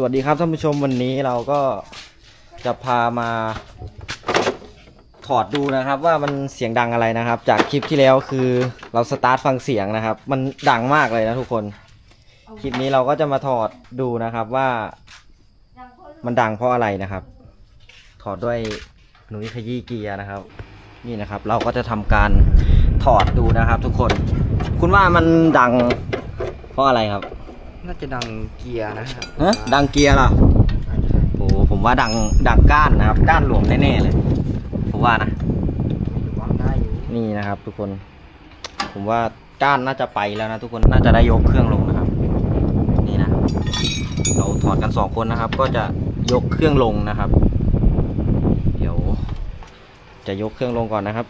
สวัสดีครับท่านผู้ชมวันนี้เราก็จะพามา ถอดดูนะครับว่ามันเสียงดังอะไรนะครับ จากคลิปที่แล้วคือเราสตาร์ทฟังเสียงนะครับ มันดังมากเลยนะทุกคน คลิปนี้เราก็จะมาถอดดูนะครับว่ามันดังเพราะอะไรนะครับ ถอดด้วยหนุ่ยขยี้เกียร์นะครับ นี่นะครับเราก็จะทำการถอดดูนะครับ ทุกคน คุณว่ามันดังเพราะอะไรครับ น่าจะดังเกียร์นะครับฮะดังเกียร์เหรอโอ้ผมว่าดังดังก้านนะครับ ก้านหลวมแน่ๆเลย ผมว่านะ วางได้อยู่นี่นะครับ ทุกคน ผมว่าก้านน่าจะไปแล้วนะทุกคนน่าจะได้ยกเครื่องลงนะครับ นี่นะ เราถอดกันสองคนนะครับ ก็จะยกเครื่องลงนะครับ เดี๋ยว จะยกเครื่องลงก่อนนะครับ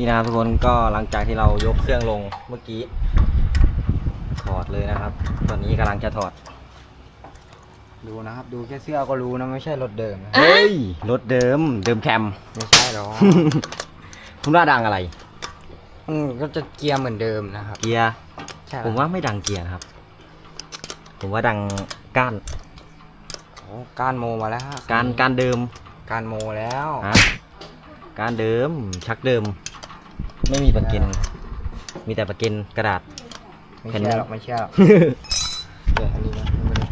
นี่นะครับทุกคนก็หลังจากที่เรายกเครื่องลงเมื่อกี้ ถอดเลยนะครับ ตอนนี้กำลังจะถอด ดูนะครับ ดูแค่เสื้อก็รู้นะไม่ใช่รถเดิมนะเฮ้ยรถเดิมเดิมแคม ไม่ใช่หรอก คุณว่าดังอะไรมันก็จะเกียร์เหมือนเดิมนะครับเกียร์ใช่ผมว่าไม่ดังเกียร์นะครับ ผมว่าดังก้านโอ้การโมมาแล้วฮะการการเดิมการโมแล้วฮะการเดิมชักเดิม ไม่มีประเกันมีแต่ประเกันกระดาษ ไม่เห็นใช่ไหมหรอกไม่ใช่หรอกเดี๋ยวอันนี้นะไม่ได้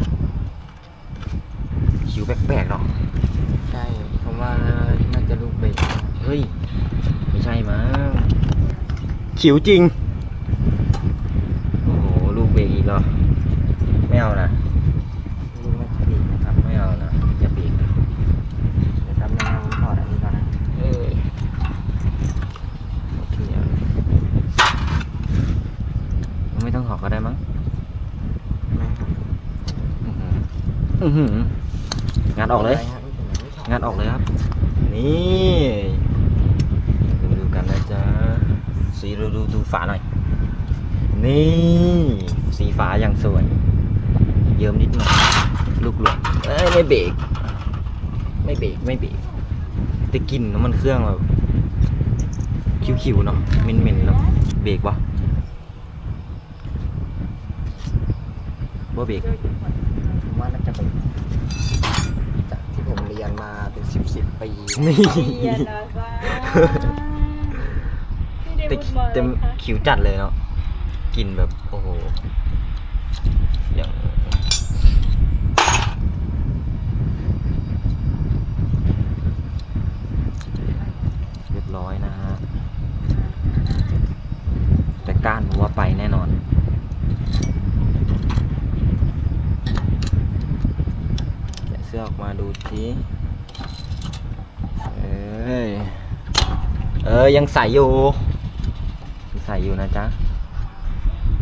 คิวแปลกๆเนาะใช่ผมว่าน่าจะลูกเบรกเฮ้ย ไม่ใช่มั้งขิวจริง โอ้โห ลูกเบรกอีกเหรอ ไม่เอานะ ลูกน่าจะเบรกนะครับ ไม่เอานะอย่าเบรกนะ เดี๋ยวทำยังไงผมถอดอันนี้ก่อนนะ เอ้ยโอเคอะไม่ต้องถอดก็ได้มั้ง ไม่ครับ อื้อหือ อื้อหืองัดออกเลยะไรฮะไม่เป็นไรไม่ถดงัดออกเลยครับ นี่ดูดูกันนะจ๊ะสีดูดูดูฝาหน่อย นี่ สีฝาอย่างสวย เยิ้มนิดหน่อยลูกหลวงเอ้ยไม่เบรกไม่เบรกไม่เบรกแต่กลิ่นน้ำมันเครื่องแบบคิวๆเนาะเหม็นๆเนาะเบรกวะบ่เบรก ว่าน่าจะเบรกจากที่ผมเรียนมาเป็นสิบสิบปีนี่ เรียนนะจ๊ะแต่เต็มคิวจัดเลยเนาะกลิ่นแบบ โอ้โห อย่างเรียบร้อยนะฮะ แต่ก้านผมว่าไปแน่นอน แกะเสื้อออกมาดูทีเอ้ย เออ ยังใส่อยู่ยังใส่อยู่นะจ๊ะ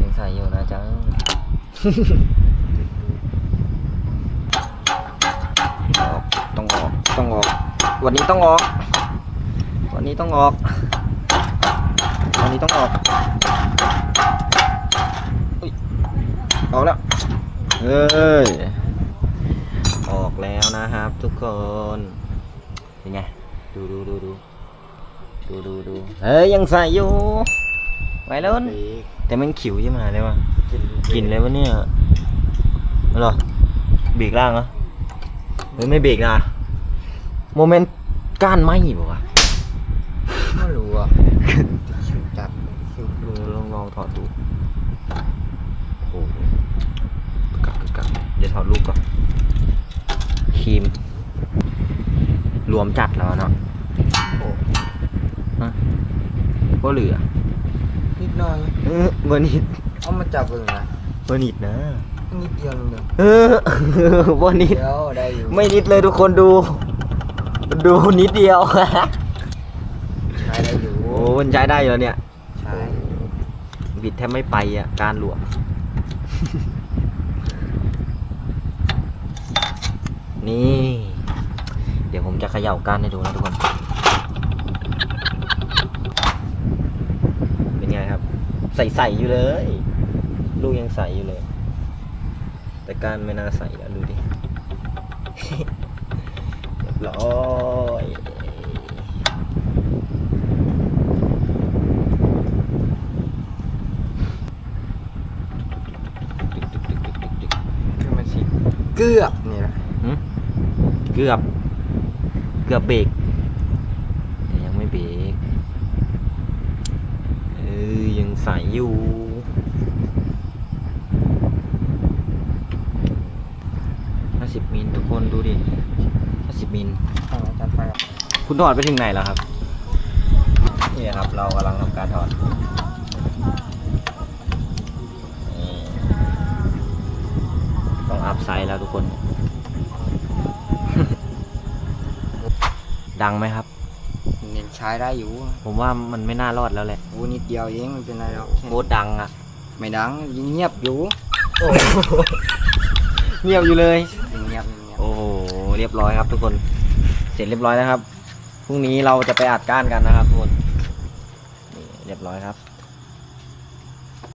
ยังใส่อยู่นะจ๊ะ ออก ต้องออก ต้องออก วันนี้ต้องออก วันนี้ต้องออก วันนี้ต้องออกอุ๊ยออกแล้วเอ้ย นะครับทุกคนเป็นไงดูดูดูดูดูดูดูเฮ้ยยังใส่อยู่ไว้แล้วเบรกแต่มันขิวใช่ไหมเลยวะกินกลินเลยวะเนี่ยเหรอเบรกล่างเหรอเฮ้ยไม่เบรกนะโมเมนต์ก้านไหมบอกว่าวะไม่รู้อะชิวจัดชิวลองลองลองถอดดูโอ้โหกึกกักกึกกักเดี๋ยวถอดลูกก่อน ครีม รวมจัดแล้วเนาะโอ้ก็เหลือ นิดหน่อยเออเบอร์นิดเอามาจับเบิ่งนะเบอร์นิดนะนิดเดียวนึงเดียวเออเบอร์นิดเดียวได้อยู่ไม่นิดเลยทุกคนดู ดูนิดเดียวใช้ได้อยู่โอ้มันใช้ได้อยู่แล้วเนี่ยใช้บิดแทบไม่ไปอะการหลวม นี่ เดี๋ยวผมจะเขย่าก้านให้ดูนะทุกคน เป็นไงครับ ใสๆอยู่เลย ลูกยังใสอยู่เลย แต่ก้านไม่น่าใสแล้วดูดิ เรียบร้อยตึกตึกตึกตึกตึกตึกคือมันสิเกือบนี่แหละหึ เกือบ เกือบเบรกแต่ยังไม่เบรกเออยังใสอยู่ห้าสิบมิลทุกคนดูดิห้าสิบมิลทางอาจารย์ไฟครับคุณถอดไปถึงไหนแล้วครับ นี่ครับ เรากำลังทำการถอดนี่ต้องอัพไซด์แล้วทุกคน ดังไหมครับเน้นใช้ได้อยู่ผมว่ามันไม่น่ารอดแล้วแหละโอ้นิดเดียวเองมันเป็นไรหรอกโคตรดังอะไม่ดังยังเงียบอยู่เงียบอยู่เลยยังเงียบยังเงียบโอ้โหเรียบร้อยครับทุกคน เสร็จเรียบร้อยนะครับพรุ่งนี้เราจะไปอัดก้านกันนะครับทุกคนนี่เรียบร้อยครับ